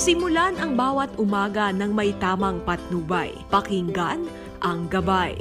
Simulan ang bawat umaga ng may tamang patnubay. Pakinggan ang gabay.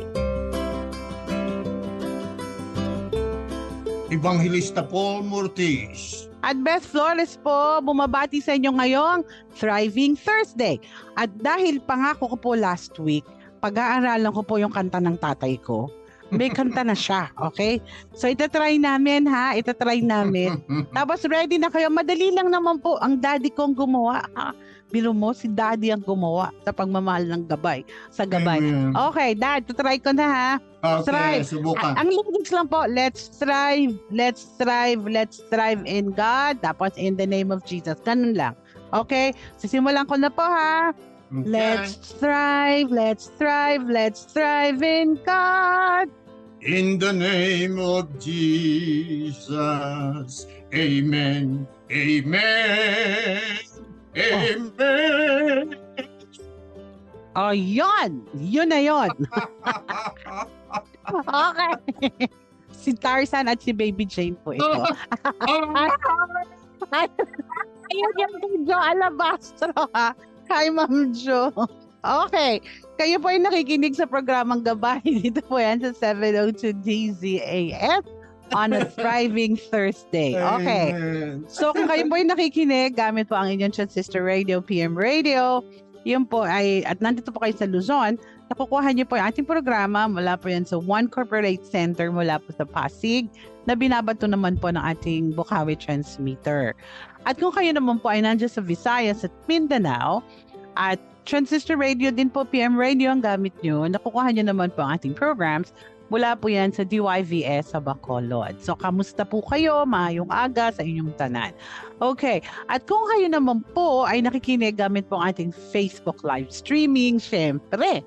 Evangelista Paul Mortis. At Beth Flores po, bumabati sa inyo ngayong Thriving Thursday. At dahil pangako ko po last week, pag-aaralan ko po yung kanta ng tatay ko. May kanta na siya, okay? So itatry namin ha, itatry namin. Tapos ready na kayo, madali lang naman po ang daddy kong gumawa. Ha? Biro mo, si daddy ang gumawa sa pagmamahal ng gabay, sa gabay. Amen. Okay, dad, tutry ko na ha. Okay, Strive. subukan. Ang lyrics lang po, let's strive, let's strive, let's strive in God. Tapos in the name of Jesus. Ganun lang. Okay? Sisimulan ko na po ha. Okay. Let's strive, let's strive, let's strive in God. In the name of Jesus. Amen. Amen. Amen. Oh, yun! Yun na yun. Okay. si Tarzan at si Baby Jane po ito. Ayun yung kay Alabastro ha. Hi, Ma'am Jo. Okay. Kayo po ay nakikinig sa programang Gabay. Dito po yan sa 702 DZAF on a Thriving Thursday. Okay. So kung kayo po ay nakikinig, gamit po ang inyong Transistor Radio, PM Radio, yun po ay, at nandito po kayo sa Luzon, nakukuha niyo po yung ating programa mula po yan sa One Corporate Center mula po sa Pasig na binabato naman po ng ating Bukawi Transmitter. At kung kayo naman po ay nandiyan sa Visayas at Mindanao at Transistor Radio din po, PM Radio ang gamit nyo, nakukuha niyo naman po ang ating programs mula po yan sa DYVS sa Bacolod. So, kamusta po kayo? Maayong aga sa inyong tanan. Okay. At kung kayo naman po ay nakikinig gamit po ang ating Facebook live streaming, syempre,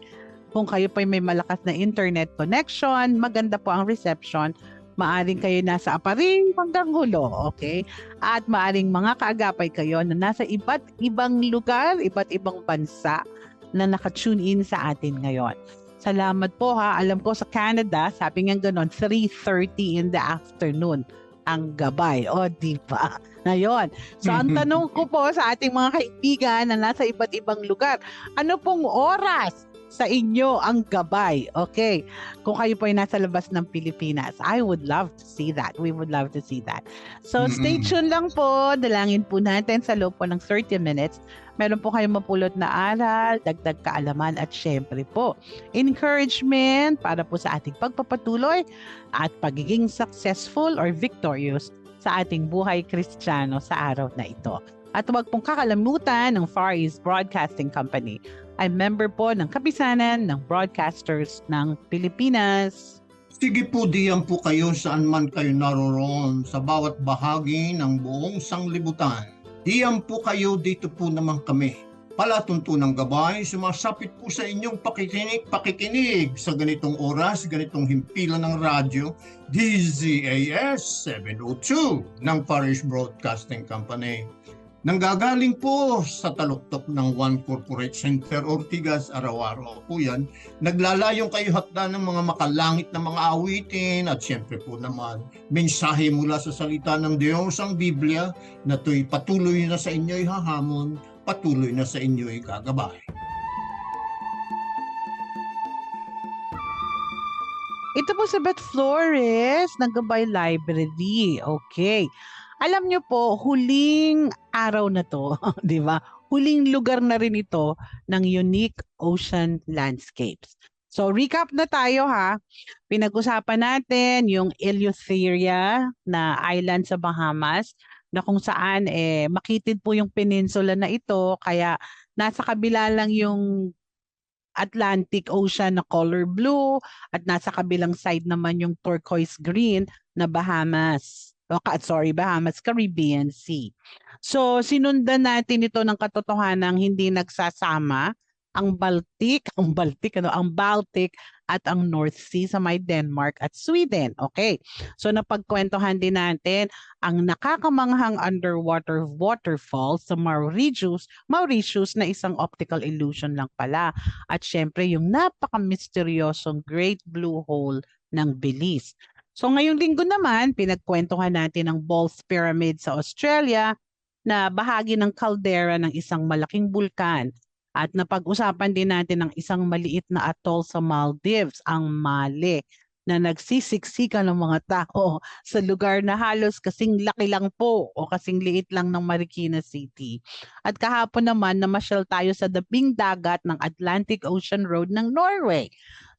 kung kayo po ay may malakas na internet connection, maganda po ang reception, maaring kayo nasa aparing hanggang hulo, okay? At maaring mga kaagapay kayo na nasa iba't ibang lugar, iba't ibang bansa na nakatune in sa atin ngayon. Salamat po ha. Alam ko sa Canada, sabi nga ganon, 3.30 in the afternoon ang gabay. O, di ba? Ngayon. So, ang tanong ko po sa ating mga kaibigan na nasa iba't ibang lugar, ano pong oras sa inyo ang gabay? Okay. Kung kayo po ay nasa labas ng Pilipinas, I would love to see that. We would love to see that. So, stay Mm-mm. tuned lang po. Dalangin po natin sa loob po ng 30 minutes. Meron po kayong mapulot na aral, dagdag kaalaman at syempre po, encouragement para po sa ating pagpapatuloy at pagiging successful or victorious sa ating buhay kristyano sa araw na ito. At huwag pong kakalamutan ng Far East Broadcasting Company ay member po ng kapisanan ng broadcasters ng Pilipinas. Sige po diyan po kayo saan man kayo naroroon sa bawat bahagi ng buong sanglibutan. Diyan po kayo, dito po naman kami. Palatuntunang gabay, sumasapit po sa inyong pakikinig, pakikinig sa ganitong oras, ganitong himpilan ng radyo, DZAS 702 ng Parish Broadcasting Company. Nanggagaling po sa taluktok ng One Corporate Center Ortigas araw-araw po yan naglalayong kayo hatda ng mga makalangit na mga awitin at siyempre po naman mensahe mula sa salita ng Diyos ang Biblia na to'y patuloy na sa inyo'y hahamon, patuloy na sa inyo'y gagabay. Ito po si Beth Flores ng Gabay Library. Okay. Alam niyo po, huling araw na to, di ba? Huling lugar na rin ito ng unique ocean landscapes. So recap na tayo ha. Pinag-usapan natin yung Eleutheria na island sa Bahamas na kung saan eh makitid po yung peninsula na ito kaya nasa kabila lang yung Atlantic Ocean na color blue at nasa kabilang side naman yung turquoise green na Bahamas. O, sorry, Bahamas Caribbean Sea. So, sinundan natin ito ng katotohanan hindi nagsasama ang Baltic, ang Baltic, ano, ang Baltic at ang North Sea sa may Denmark at Sweden. Okay. So, napagkwentuhan din natin ang nakakamanghang underwater waterfall sa Mauritius, Mauritius na isang optical illusion lang pala. At syempre, yung napaka-misteryosong Great Blue Hole ng Belize. So ngayong linggo naman, pinagkwentuhan natin ang Ball's Pyramid sa Australia na bahagi ng caldera ng isang malaking bulkan. At napag-usapan din natin ng isang maliit na atoll sa Maldives, ang Male, na nagsisiksikan ng mga tao sa lugar na halos kasing laki lang po o kasing liit lang ng Marikina City. At kahapon naman namasyal tayo sa dabing dagat ng Atlantic Ocean Road ng Norway.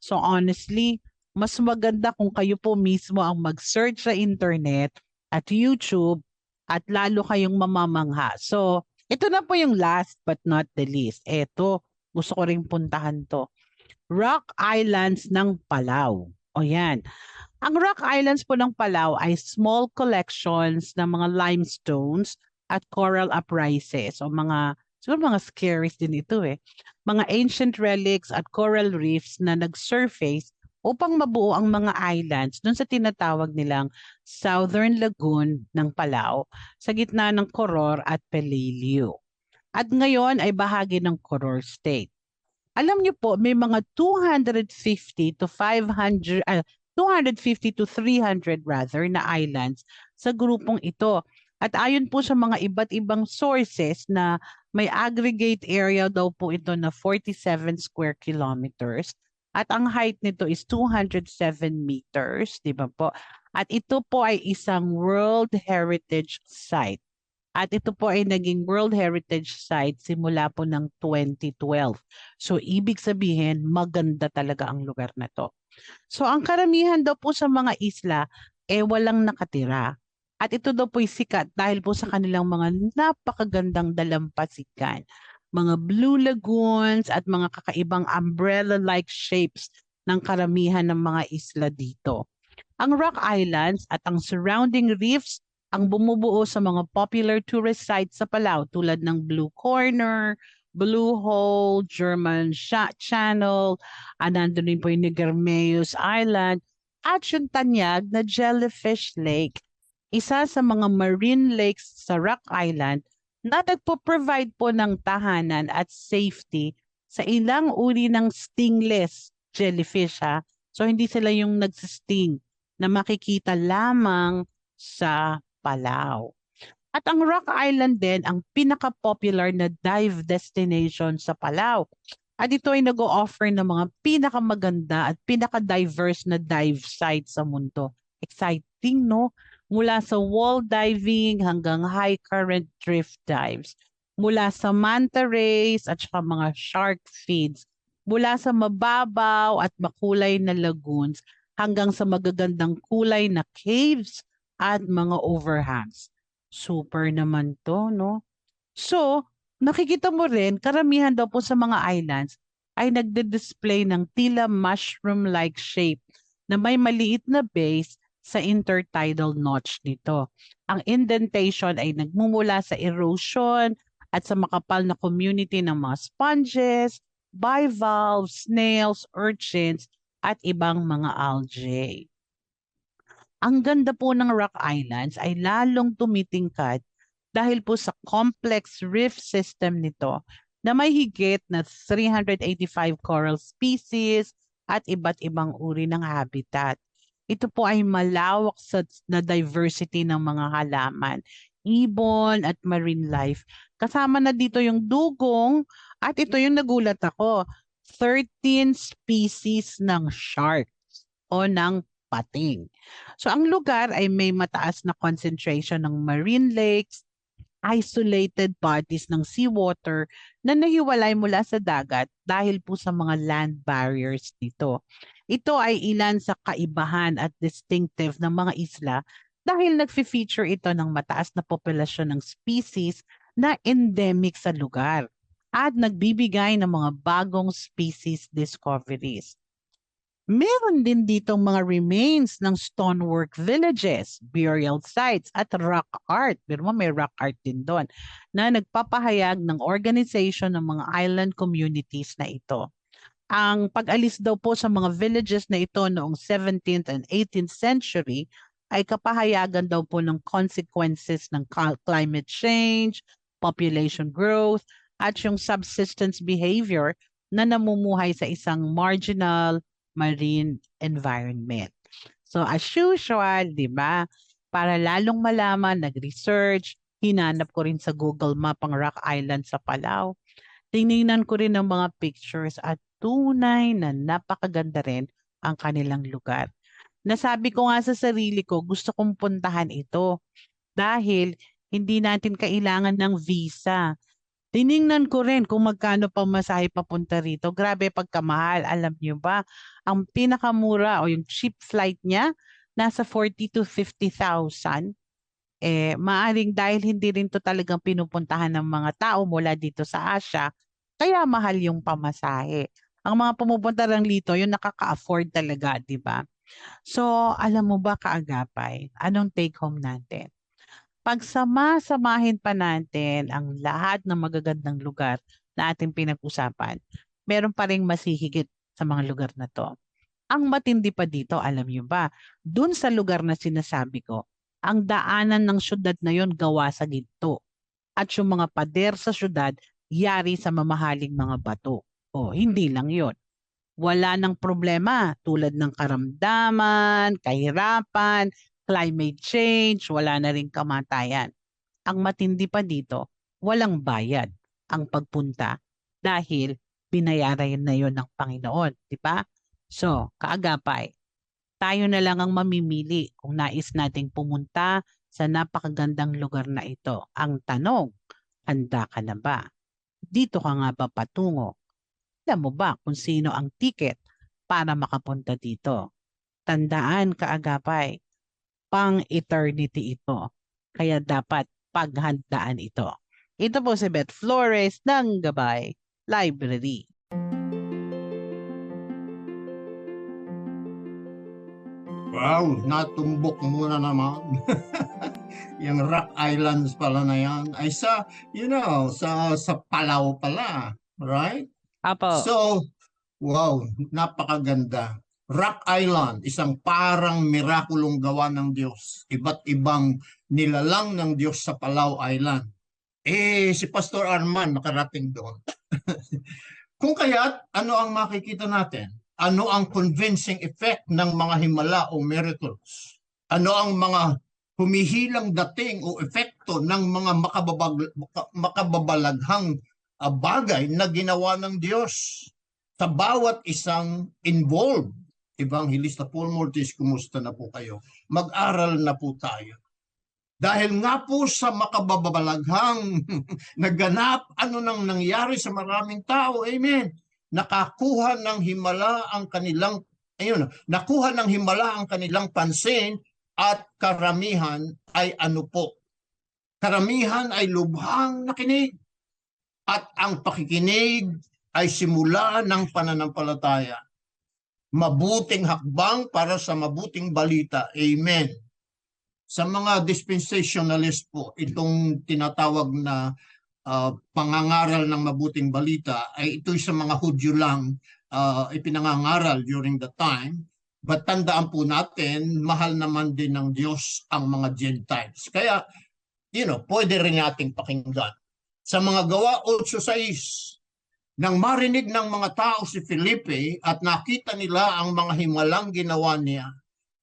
So honestly, mas maganda kung kayo po mismo ang mag-search sa internet at YouTube at lalo kayong mamamangha. So, ito na po yung last but not the least. Ito, gusto ko rin puntahan to. Rock Islands ng Palau. O yan. Ang Rock Islands po ng Palau ay small collections ng mga limestones at coral uprises o mga siguro mga scaries din ito eh. Mga ancient relics at coral reefs na nag-surface upang mabuo ang mga islands dun sa tinatawag nilang Southern Lagoon ng Palau sa gitna ng Koror at Pelilio. At ngayon ay bahagi ng Koror State. Alam niyo po, may mga 250 to 500, ah, 250 to 300 rather na islands sa grupong ito. At ayon po sa mga iba't ibang sources na may aggregate area daw po ito na 47 square kilometers at ang height nito is 207 meters, di ba po? At ito po ay isang World Heritage Site. At ito po ay naging World Heritage Site simula po ng 2012. So ibig sabihin, maganda talaga ang lugar na to. So ang karamihan daw po sa mga isla, eh walang nakatira. At ito daw po ay sikat dahil po sa kanilang mga napakagandang dalampasigan mga blue lagoons at mga kakaibang umbrella-like shapes ng karamihan ng mga isla dito. Ang Rock Islands at ang surrounding reefs ang bumubuo sa mga popular tourist sites sa Palau tulad ng Blue Corner, Blue Hole, German Sh- Channel, at nandun rin po yung Nigermeus Island, at yung tanyag na Jellyfish Lake. Isa sa mga marine lakes sa Rock Island na nagpo-provide po ng tahanan at safety sa ilang uri ng stingless jellyfish ha. So hindi sila yung nagsisting na makikita lamang sa Palau. At ang Rock Island din ang pinaka-popular na dive destination sa Palau. At ito ay nag-o-offer ng mga pinakamaganda at pinaka-diverse na dive sites sa mundo. Exciting, no? Mula sa wall diving hanggang high current drift dives, mula sa manta rays at saka mga shark feeds, mula sa mababaw at makulay na lagoons hanggang sa magagandang kulay na caves at mga overhangs. Super naman to, no? So, nakikita mo rin, karamihan daw po sa mga islands ay nagde-display ng tila mushroom-like shape na may maliit na base sa intertidal notch nito. Ang indentation ay nagmumula sa erosion at sa makapal na community ng mga sponges, bivalves, snails, urchins, at ibang mga algae. Ang ganda po ng Rock Islands ay lalong tumitingkad dahil po sa complex reef system nito na may higit na 385 coral species at iba't ibang uri ng habitat. Ito po ay malawak sa na diversity ng mga halaman, ibon at marine life. Kasama na dito yung dugong at ito yung nagulat ako, 13 species ng sharks o ng pating. So ang lugar ay may mataas na concentration ng marine lakes, isolated bodies ng seawater na nahiwalay mula sa dagat dahil po sa mga land barriers dito. Ito ay ilan sa kaibahan at distinctive ng mga isla dahil nagfi-feature ito ng mataas na populasyon ng species na endemic sa lugar at nagbibigay ng mga bagong species discoveries. Meron din ditong mga remains ng stonework villages, burial sites, at rock art. Pero may rock art din doon na nagpapahayag ng organization ng mga island communities na ito. Ang pag-alis daw po sa mga villages na ito noong 17th and 18th century ay kapahayagan daw po ng consequences ng climate change, population growth, at yung subsistence behavior na namumuhay sa isang marginal marine environment. So as usual, di ba, para lalong malaman, nag-research, Hinanap ko rin sa Google Map ang Rock Island sa Palau. Tinignan ko rin ang mga pictures at tunay na napakaganda rin ang kanilang lugar. Nasabi ko nga sa sarili ko, gusto kong puntahan ito dahil hindi natin kailangan ng visa. Tiningnan ko rin kung magkano pa masahe papunta rito. Grabe pagkamahal. Alam niyo ba, ang pinakamura o yung cheap flight niya, nasa 40 to 50,000. Eh, maaring dahil hindi rin to talagang pinupuntahan ng mga tao mula dito sa Asia, kaya mahal yung pamasahe. Ang mga pumupunta lang dito, yung nakaka-afford talaga, di ba? So, alam mo ba kaagapay, anong take home natin? Pagsama-samahin pa natin ang lahat ng magagandang lugar na ating pinag-usapan, meron pa rin masihigit sa mga lugar na to. Ang matindi pa dito, alam niyo ba, dun sa lugar na sinasabi ko, ang daanan ng syudad na yon gawa sa ginto. At yung mga pader sa syudad, yari sa mamahaling mga bato. O, hindi lang yon wala ng problema tulad ng karamdaman, kahirapan, climate change, wala na rin kamatayan. Ang matindi pa dito, walang bayad ang pagpunta dahil binayaran na yon ng Panginoon, di ba? So, kaagapay, tayo na lang ang mamimili kung nais nating pumunta sa napakagandang lugar na ito. Ang tanong, handa ka na ba? Dito ka nga ba patungo? Alam mo ba kung sino ang ticket para makapunta dito? Tandaan kaagapay, pang eternity ito. Kaya dapat paghandaan ito. Ito po si Beth Flores ng Gabay Library. Wow, natumbok muna naman. yung Rock Islands pala na yan ay sa, you know, sa, sa Palau pala. Right? Apo. So, wow, napakaganda. Rock Island, isang parang mirakulong gawa ng Diyos. Iba't ibang nilalang ng Diyos sa Palau Island. Eh, si Pastor Arman nakarating doon. Kung kaya't, ano ang makikita natin? Ano ang convincing effect ng mga himala o miracles? Ano ang mga humihilang dating o epekto ng mga makababag, maka- makababalaghang bagay na ginawa ng Diyos sa bawat isang involved. Evangelista Paul Mortis, kumusta na po kayo? Mag-aral na po tayo. Dahil nga po sa makababalaghang naganap, ano nang nangyari sa maraming tao, amen, nakakuha ng himala ang kanilang, ayun, nakuha ng himala ang kanilang pansin at karamihan ay ano po? Karamihan ay lubhang nakinig at ang pakikinig ay simula ng pananampalataya. Mabuting hakbang para sa mabuting balita. Amen. Sa mga dispensationalist po, itong tinatawag na ah, pangangaral ng mabuting balita ay ito'y sa mga Hudyo lang ah, ipinangangaral during the time. But tandaan po natin, mahal naman din ng Diyos ang mga Gentiles. Kaya, you know, pwede rin nating pakinggan. Sa mga gawa 8.6, nang marinig ng mga tao si Felipe at nakita nila ang mga himalang ginawa niya,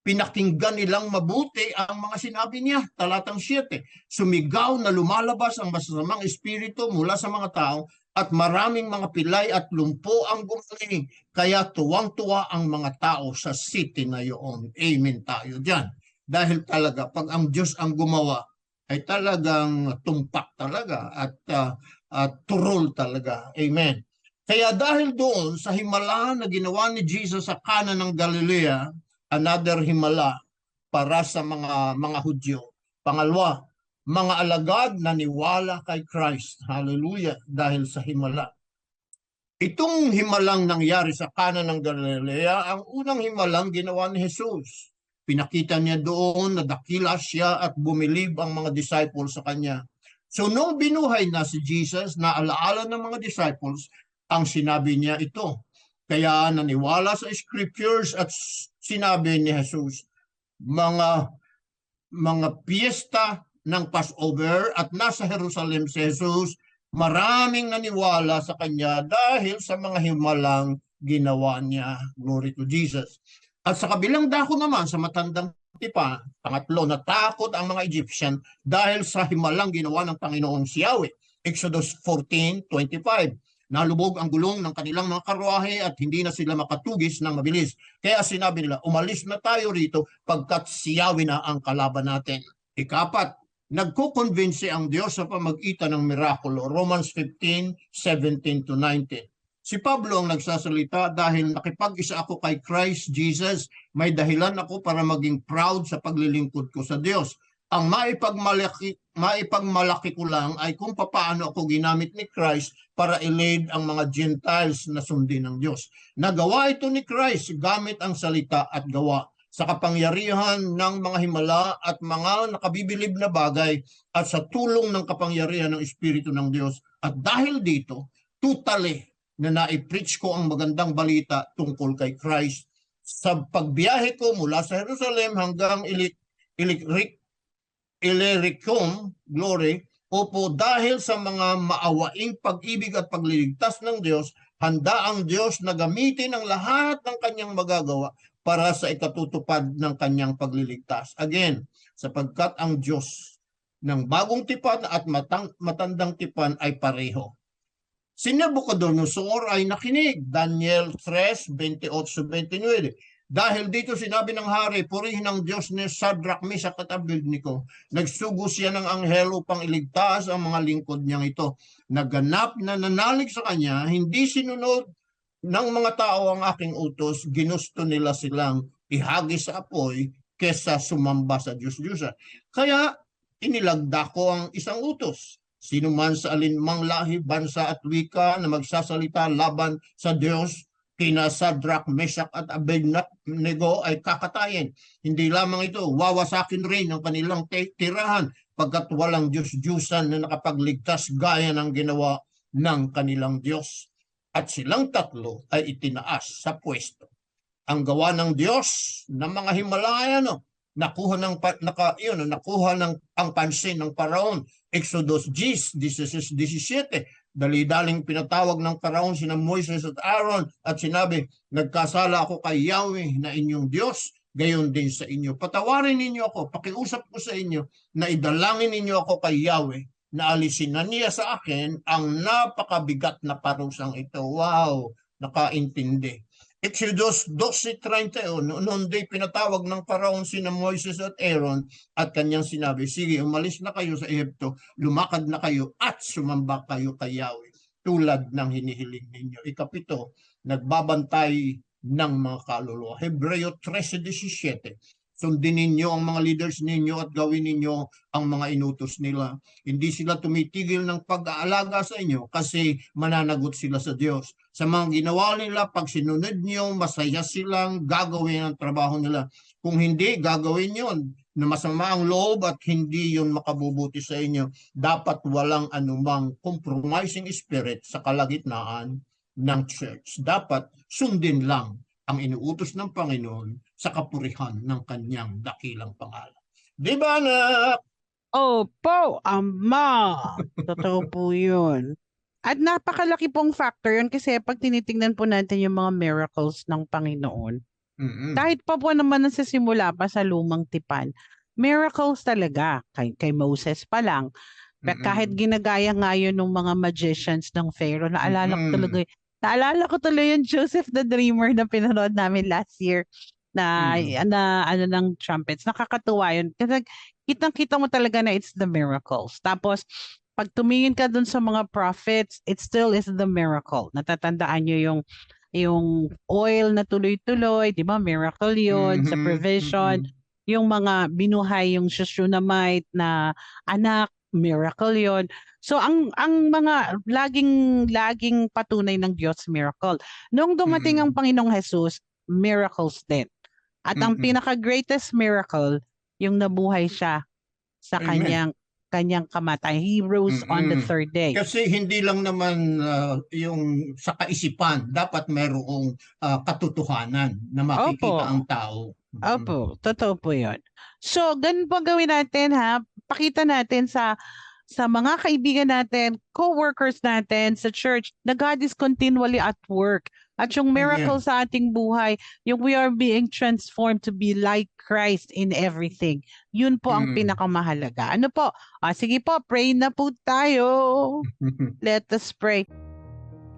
pinakinggan nilang mabuti ang mga sinabi niya. Talatang 7, sumigaw na lumalabas ang masasamang espiritu mula sa mga tao at maraming mga pilay at lumpo ang gumaling. Kaya tuwang-tuwa ang mga tao sa city na yun. Amen tayo dyan. Dahil talaga, pag ang Diyos ang gumawa, ay talagang tumpak talaga at ah, at turol talaga. Amen. Kaya dahil doon sa himala na ginawa ni Jesus sa Cana ng Galilea, another himala para sa mga mga Hudyo. Pangalawa, mga alagad na niwala kay Christ. Hallelujah. Dahil sa himala. Itong himalang nangyari sa Cana ng Galilea, ang unang himalang ginawa ni Jesus. Pinakita niya doon na dakila siya at bumilib ang mga disciples sa kanya. So nung binuhay na si Jesus, naalaala ng mga disciples, ang sinabi niya ito. Kaya naniwala sa scriptures at sinabi ni Jesus, mga mga piyesta ng Passover at nasa Jerusalem si Jesus, maraming naniwala sa kanya dahil sa mga himalang ginawa niya. Glory to Jesus. At sa kabilang dako naman, sa matandang tipan. Pangatlo, natakot ang mga Egyptian dahil sa himalang ginawa ng Panginoong si Yahweh. Exodus 14:25. Nalubog ang gulong ng kanilang mga karwahe at hindi na sila makatugis ng mabilis. Kaya sinabi nila, umalis na tayo rito pagkat si Yahweh na ang kalaban natin. Ikapat, nagkukonvince ang Diyos sa pamagitan ng mirakulo. Romans 15, 17 to 19. Si Pablo ang nagsasalita dahil nakipag-isa ako kay Christ Jesus, may dahilan ako para maging proud sa paglilingkod ko sa Diyos. Ang maipagmalaki, maipagmalaki ko lang ay kung papaano ako ginamit ni Christ para i-lead ang mga Gentiles na sundin ng Diyos. Nagawa ito ni Christ gamit ang salita at gawa sa kapangyarihan ng mga himala at mga nakabibilib na bagay at sa tulong ng kapangyarihan ng Espiritu ng Diyos. At dahil dito, totally na nai-preach ko ang magandang balita tungkol kay Christ. Sa pagbiyahe ko mula sa Jerusalem hanggang Ili- Ili- Illyricum, glory, opo dahil sa mga maawaing pag-ibig at pagliligtas ng Diyos, handa ang Diyos na gamitin ang lahat ng kanyang magagawa para sa ikatutupad ng kanyang pagliligtas. Again, sapagkat ang Diyos ng bagong tipan at matang, matandang tipan ay pareho. Si Nebuchadnezzar ay nakinig, Daniel 3, 28-29. Dahil dito sinabi ng hari, purihin ang Diyos ni Shadrach, Meshach at Abednego. Nagsugo siya ng anghel upang iligtas ang mga lingkod niyang ito. Naganap na nanalig sa kanya, hindi sinunod ng mga tao ang aking utos, ginusto nila silang ihagis sa apoy kesa sumamba sa Diyos-Diyosa. Kaya inilagda ko ang isang utos. Sino man sa alinmang lahi, bansa at wika na magsasalita laban sa Diyos, kina Sadrach, Meshach at Abednego ay kakatayin. Hindi lamang ito, wawasakin rin ang kanilang tirahan pagkat walang Diyos-Diyusan na nakapagligtas gaya ng ginawa ng kanilang Diyos. At silang tatlo ay itinaas sa pwesto. Ang gawa ng Diyos ng mga Himalaya, no? Nakuha ng naka yun nakuha ng ang pansin ng paraon Exodus 10 16 17 dali-daling pinatawag ng paraon sina Moises at Aaron at sinabi nagkasala ako kay Yahweh na inyong Diyos. Gayon din sa inyo. Patawarin ninyo ako. Pakiusap ko sa inyo na idalangin ninyo ako kay Yahweh na alisin na niya sa akin ang napakabigat na parusang ito. Wow! Nakaintindi Exodus 12.31, noon day pinatawag ng paraon sina Moises at Aaron at kanyang sinabi, sige, umalis na kayo sa Ehipto, lumakad na kayo at sumamba kayo kay Yahweh tulad ng hinihiling ninyo. Ikapito, nagbabantay ng mga kaluluwa. Hebreo 13.17, sundin ninyo ang mga leaders ninyo at gawin ninyo ang mga inutos nila. Hindi sila tumitigil ng pag-aalaga sa inyo kasi mananagot sila sa Diyos. Sa mga ginawa nila, pag sinunod nyo, masaya silang gagawin ang trabaho nila. Kung hindi, gagawin yon na masama ang loob at hindi yon makabubuti sa inyo. Dapat walang anumang compromising spirit sa kalagitnaan ng church. Dapat sundin lang ang inuutos ng Panginoon sa kapurihan ng kanyang dakilang pangalan. Di ba anak? Opo, ama. Totoo po yun. At napakalaki pong factor yun kasi pag tinitingnan po natin yung mga miracles ng Panginoon, Mm-mm. kahit pa po naman nasa simula pa sa lumang tipan, miracles talaga. Kay, kay Moses pa lang. Mm-mm. Kahit ginagaya nga yun ng mga magicians ng Pharaoh, naalala ko Mm-mm. talaga, naalala ko tuloy yung Joseph the Dreamer na pinanood namin last year na, Mm. na ano ng trumpets. Nakakatuwa yun. Kasi kitang-kita mo talaga na it's the miracles. Tapos, pag tumingin ka dun sa mga prophets, it still is the miracle. Natatandaan nyo yung yung oil na tuloy-tuloy, di ba? Miracle yun, sa Mhm, provision. mhm. Yung mga binuhay yung Shushunamite na anak, miracle yon. So ang ang mga laging laging patunay ng Diyos miracle. Nung dumating ang Mm. Panginoong Jesus, miracles din. At ang Mm-mm. pinaka greatest miracle yung nabuhay siya sa Amen. kanyang kanyang kamatay. He rose on the third day. Kasi hindi lang naman ah, yung sa kaisipan, dapat mayroong ah, katotohanan na makikita Opo. ang tao. Mm. Opo, totoo po yun. So, ganun po gawin natin ha. Pakita natin sa sa mga kaibigan natin, co-workers natin sa church na God is continually at work. At yung miracle sa ating buhay, yung we are being transformed to be like Christ in everything. Yun po ang Mm. pinakamahalaga. Ano po? Ah, sige po, pray na po tayo. Let us pray.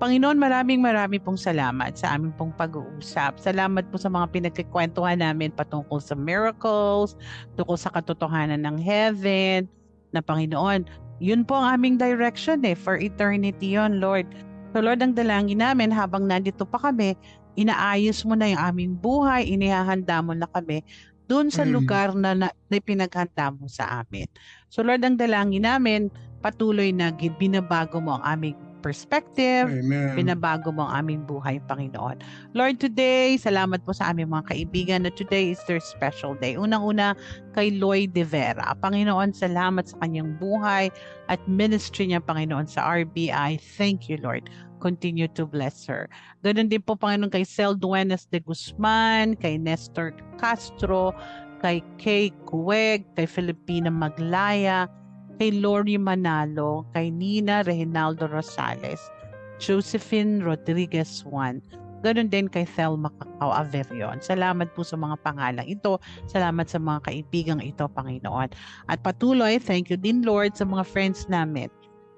Panginoon, maraming maraming pong salamat sa aming pong pag-uusap. Salamat po sa mga pinagkikwentuhan namin patungkol sa miracles, tungkol sa katotohanan ng heaven, na Panginoon, yun po ang aming direction eh, for eternity yon Lord. So Lord, ang dalangin namin habang nandito pa kami, inaayos mo na yung aming buhay, inihahanda mo na kami doon sa Mm. lugar na, na, na pinaghanda mo sa amin. So Lord, ang dalangin namin, patuloy na binabago mo ang aming perspective, Amen. binabago mo ang aming buhay, Panginoon. Lord, today, salamat po sa aming mga kaibigan na today is their special day. Unang-una, kay Lloyd De Vera. Panginoon, salamat sa kanyang buhay at ministry niya, Panginoon, sa RBI. Thank you, Lord. Continue to bless her. Ganun din po, Panginoon, kay Cel Duenas de Guzman, kay Nestor Castro, kay Kay Kuweg, kay Filipina Maglaya, kay Lori Manalo, kay Nina Reginaldo Rosales, Josephine Rodriguez Juan, ganun din kay Thelma Cacao Averion. Salamat po sa mga pangalang ito. Salamat sa mga kaibigang ito, Panginoon. At patuloy, thank you din, Lord, sa mga friends namin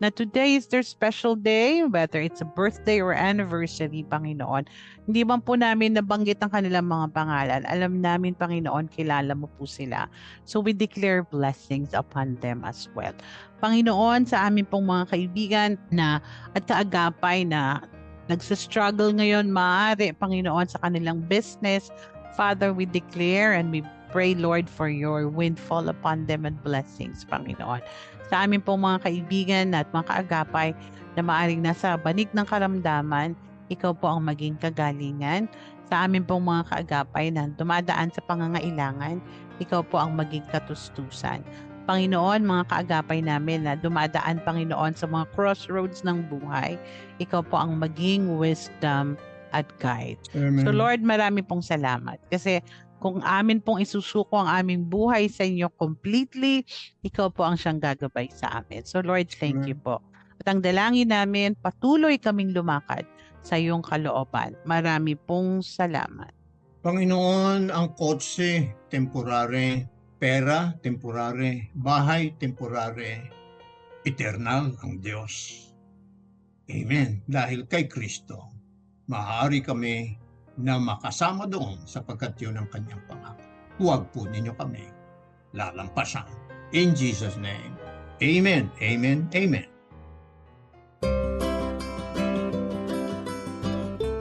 na today is their special day, whether it's a birthday or anniversary, Panginoon. Hindi man po namin nabanggit ang kanilang mga pangalan. Alam namin, Panginoon, kilala mo po sila. So we declare blessings upon them as well. Panginoon, sa amin pong mga kaibigan na at kaagapay na nagsa-struggle ngayon, maaari, Panginoon, sa kanilang business. Father, we declare and we pray, Lord, for your windfall upon them and blessings, Panginoon. Sa amin pong mga kaibigan at mga kaagapay na maaring nasa banig ng karamdaman, ikaw po ang maging kagalingan. Sa amin pong mga kaagapay na dumadaan sa pangangailangan, ikaw po ang maging katustusan. Panginoon, mga kaagapay namin na dumadaan, Panginoon, sa mga crossroads ng buhay, ikaw po ang maging wisdom at guide. Amen. So Lord, marami pong salamat. Kasi kung amin pong isusuko ang aming buhay sa inyo completely, ikaw po ang siyang gagabay sa amin. So Lord, thank Amen. you po. At ang dalangin namin, patuloy kaming lumakad sa iyong kalooban. Marami pong salamat. Panginoon, ang kotse, temporary. Pera, temporary. Bahay, temporary. Eternal ang Diyos. Amen. Dahil kay Kristo, maaari kami na makasama doon sapagkat yun ang kanyang pangako. Huwag po ninyo kami lalampasan. In Jesus' name. Amen. Amen. Amen.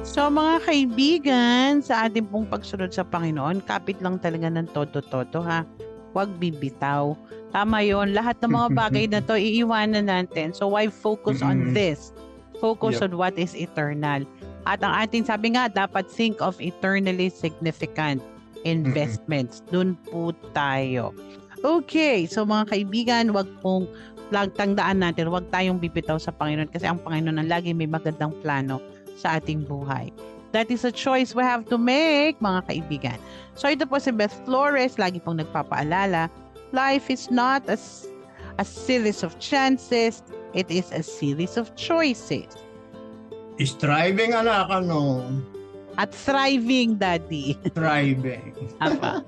So mga kaibigan, sa ating pong pagsunod sa Panginoon, kapit lang talaga ng todo-todo ha. Huwag bibitaw. Tama yon lahat ng mga bagay na to iiwanan natin. So why focus on Mm. this? Focus Yep. on what is eternal. At ang ating sabi nga, dapat think of eternally significant investments. Doon po tayo. Okay, so mga kaibigan, wag pong lag tandaan natin, wag tayong bibitaw sa Panginoon kasi ang Panginoon ang lagi may magandang plano sa ating buhay. That is a choice we have to make, mga kaibigan. So ito po si Beth Flores, lagi pong nagpapaalala, life is not a, a series of chances, it is a series of choices. Striving anak ano, At thriving, Daddy. striving. Apa.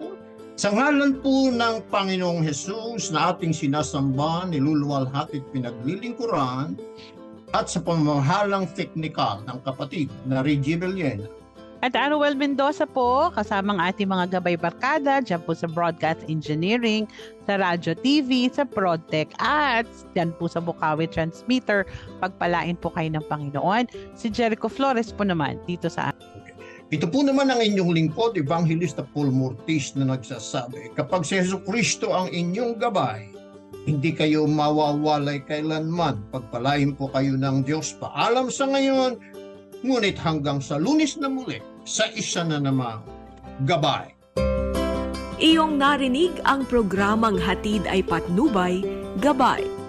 Sa ngalan po ng Panginoong Hesus na ating sinasamba, niluluwalhati at pinaglilingkuran, at sa pamahalang teknikal ng kapatid na Reggie Villena, At Anuel Mendoza po, kasamang ating mga gabay barkada, dyan po sa Broadcast Engineering, sa Radyo TV, sa ProdTech at dyan po sa Bukawi Transmitter. Pagpalain po kayo ng Panginoon. Si Jericho Flores po naman dito sa Ito po naman ang inyong lingkod, Evangelista Paul Mortis na nagsasabi, kapag si Yesu Kristo ang inyong gabay, hindi kayo mawawalay kailanman. Pagpalain po kayo ng Diyos. Paalam sa ngayon, ngunit hanggang sa lunis na muli, sa isa na namang gabay. Iyong narinig ang programang Hatid ay Patnubay, Gabay